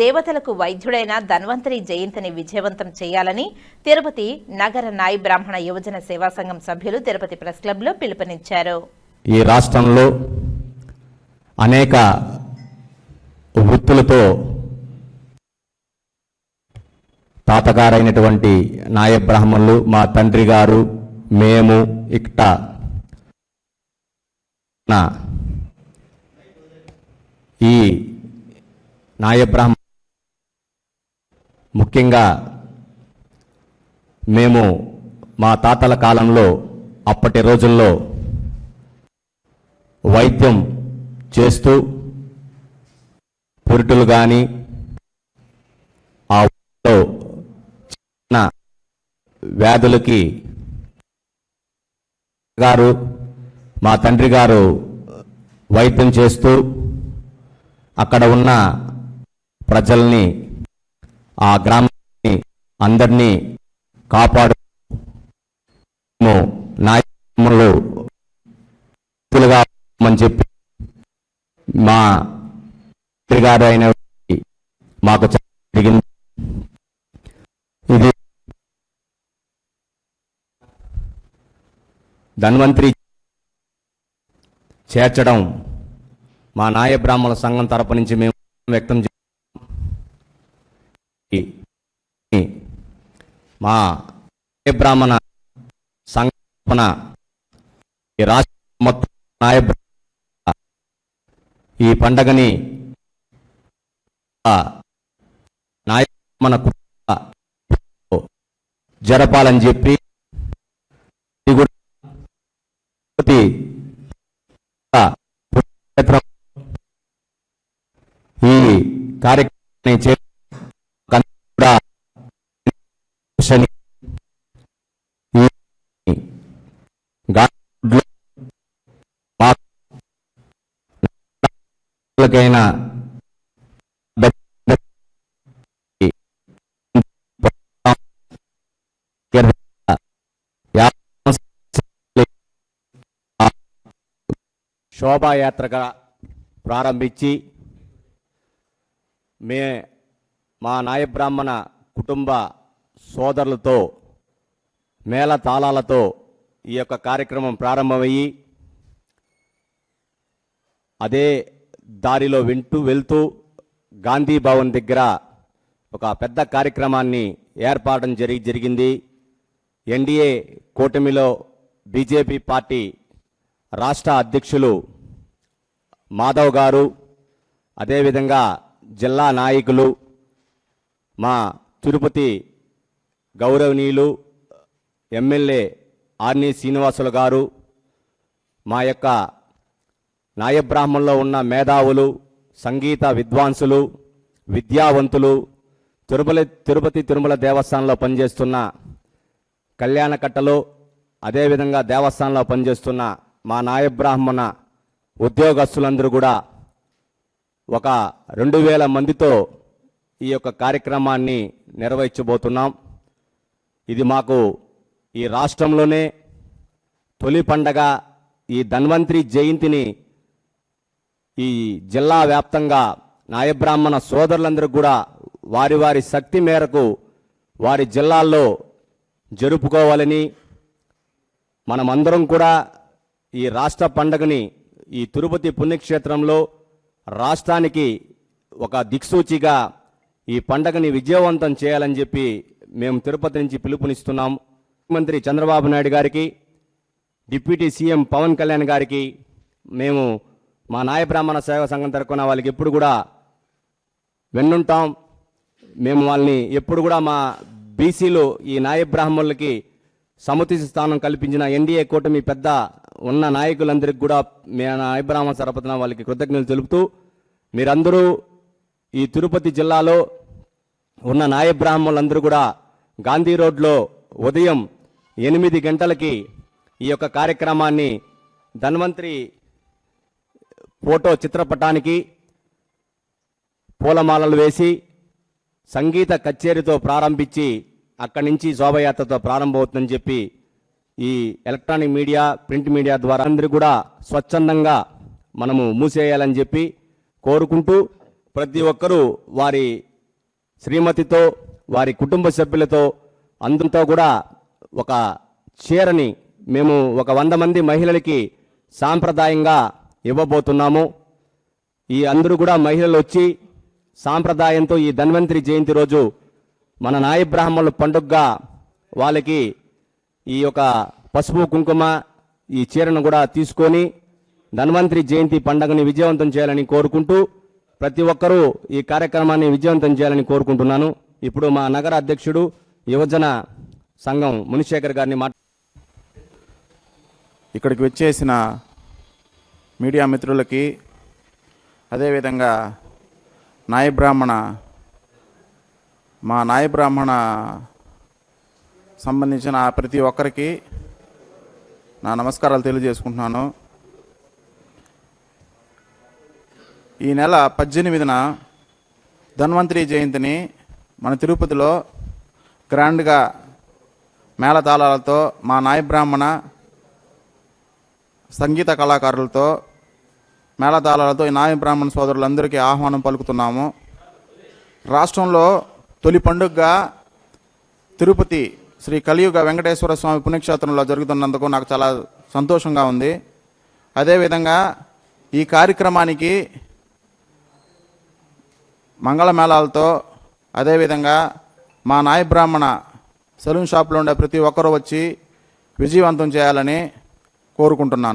దేవతలకు వైద్యుడైన ధన్వంతరి జయంతిని విజయవంతం చేయాలని తిరుపతి నగర నాయ బ్రాహ్మణ యువజన సేవా సంఘం సభ్యులు తిరుపతి ప్రెస్ క్లబ్లో పిలుపునిచ్చారు. ఈ రాష్ట్రంలో అనేక వృత్తులతో తాతగారైనటువంటి నాయ బ్రాహ్మణులు మా తండ్రి గారు మేము ఇక్ట ఈ నాయ బ్రాహ్మణ ముఖ్యంగా మేము మా తాతల కాలంలో అప్పటి రోజుల్లో వైద్యం చేస్తూ పురుటులు కానీ ఆ చిన్న వ్యాధులకి గారు మా తండ్రి గారు వైద్యం చేస్తూ అక్కడ ఉన్న ప్రజల్ని ఆ గ్రామాన్ని అందరినీ కాపాడు నాయకులు అని చెప్పి మా తండ్రి గారు అయిన మాకు జరిగింది. ఇది ధన్వంతరి చేర్చడం మా నాయ బ్రాహ్మణ సంఘం తరపు నుంచి మేము వ్యక్తం చే మా బ్రాహ్మణ సంఘటన ఈ రాష్ట్ర మొత్తం నాయ ఈ పండగని ఆ నాయ బ్రాహ్మణ జరపాలని చెప్పి ఈ కార్యక్రమాన్ని చే కైనా శోభాయాత్రగా ప్రారంభించి మే మా నాయబ్రాహ్మణ కుటుంబ సోదరులతో మేళ తాళాలతో ఈ యొక్క కార్యక్రమం ప్రారంభమయ్యి అదే దారిలో వింటూ వెళ్తూ గాంధీ భవన్ దగ్గర ఒక పెద్ద కార్యక్రమాన్ని ఏర్పాటం జరిగి జరిగింది. ఎన్డీఏ కూటమిలో బీజేపీ పార్టీ రాష్ట్ర అధ్యక్షులు మాధవ్ గారు అదేవిధంగా జిల్లా నాయకులు మా తిరుపతి గౌరవనీయులు ఎమ్మెల్యే ఆర్ని శ్రీనివాసులు గారు మా యొక్క నాయబ్రాహ్మంలో ఉన్న మేధావులు సంగీత విద్వాంసులు విద్యావంతులు తిరుమల తిరుపతి తిరుమల దేవస్థానంలో పనిచేస్తున్న కళ్యాణకట్టలో అదేవిధంగా దేవస్థానంలో పనిచేస్తున్న మా నాయబ్రాహ్మణ ఉద్యోగస్తులందరూ కూడా ఒక రెండు వేల మందితో ఈ యొక్క కార్యక్రమాన్ని నిర్వహించబోతున్నాం. ఇది మాకు ఈ రాష్ట్రంలోనే తొలి పండగ ఈ ధన్వంతరి జయంతిని ఈ జిల్లా వ్యాప్తంగా నాయబ్రాహ్మణ సోదరులందరూ కూడా వారి వారి శక్తి మేరకు వారి జిల్లాల్లో జరుపుకోవాలని మనమందరం కూడా ఈ రాష్ట్ర పండగని ఈ తిరుపతి పుణ్యక్షేత్రంలో రాష్ట్రానికి ఒక దిక్సూచిగా ఈ పండగని విజయవంతం చేయాలని చెప్పి మేము తిరుపతి నుంచి పిలుపునిస్తున్నాం. ముఖ్యమంత్రి చంద్రబాబు నాయుడు గారికి డిప్యూటీ సీఎం పవన్ కళ్యాణ్ గారికి మేము మా నాయ బ్రాహ్మణ సేవా సంఘం తరపున వాళ్ళకి ఎప్పుడు కూడా వెన్నుంటాం. మేము వాళ్ళని ఎప్పుడు కూడా మా బీసీలు ఈ నాయ బ్రాహ్మణులకి సముచిత స్థానం కల్పించిన ఎన్డీఏ కూటమి పెద్ద ఉన్న నాయకులందరికీ కూడా మీ నాయ బ్రాహ్మణ సరపతన వాళ్ళకి కృతజ్ఞతలు తెలుపుతూ మీరందరూ ఈ తిరుపతి జిల్లాలో ఉన్న నాయ బ్రాహ్మణులందరూ కూడా గాంధీ రోడ్లో ఉదయం ఎనిమిది గంటలకి ఈ యొక్క కార్యక్రమాన్ని ధన్వంతరి ఫోటో చిత్రపటానికి పూలమాలలు వేసి సంగీత కచేరీతో ప్రారంభించి అక్కడి నుంచి శోభయాత్రతో ప్రారంభమవుతుందని చెప్పి ఈ ఎలక్ట్రానిక్ మీడియా ప్రింట్ మీడియా ద్వారా అందరూ కూడా స్వచ్ఛందంగా మనము మూసేయాలని చెప్పి కోరుకుంటూ ప్రతి ఒక్కరూ వారి శ్రీమతితో వారి కుటుంబ సభ్యులతో అందరితో కూడా ఒక చీరని మేము ఒక వంద మంది మహిళలకి సాంప్రదాయంగా ఇవ్వబోతున్నాము. ఈ అందరూ కూడా మహిళలు వచ్చి సాంప్రదాయంతో ఈ ధన్వంతరి జయంతి రోజు మన నాయ బ్రాహ్మణుల పండుగగా వాళ్ళకి ఈ యొక్క పసుపు కుంకుమ ఈ చీరను కూడా తీసుకొని ధన్వంతరి జయంతి పండుగని విజయవంతం చేయాలని కోరుకుంటూ ప్రతి ఒక్కరూ ఈ కార్యక్రమాన్ని విజయవంతం చేయాలని కోరుకుంటున్నాను. ఇప్పుడు మా నగర అధ్యక్షుడు యువజన సంఘం మునిశేఖర్ గారిని మాట్లాడు ఇక్కడికి వచ్చేసిన మీడియా మిత్రులకి అదేవిధంగా నాయబ్రాహ్మణ మా నాయబ్రాహ్మణ సంబంధించిన ప్రతి ఒక్కరికి నా నమస్కారాలు తెలియజేసుకుంటున్నాను. ఈ నెల పద్దెనిమిదిన ధన్వంతరి జయంతిని మన తిరుపతిలో గ్రాండ్గా మేళతాళాలతో మా నాయబ్రాహ్మణ సంగీత కళాకారులతో మేళతాళాలతో ఈ నాయ బ్రాహ్మణ సోదరులందరికీ ఆహ్వానం పలుకుతున్నాము. రాష్ట్రంలో తొలి పండుగగా తిరుపతి శ్రీ కలియుగ వెంకటేశ్వర స్వామి పుణ్యక్షేత్రంలో జరుగుతున్నందుకు నాకు చాలా సంతోషంగా ఉంది. అదేవిధంగా ఈ కార్యక్రమానికి మంగళమేళాలతో అదేవిధంగా మా నాయ బ్రాహ్మణ సెలూన్ షాప్లో ఉండే ప్రతి ఒక్కరూ వచ్చి విజయవంతం చేయాలని కోరుకుంటున్నాను.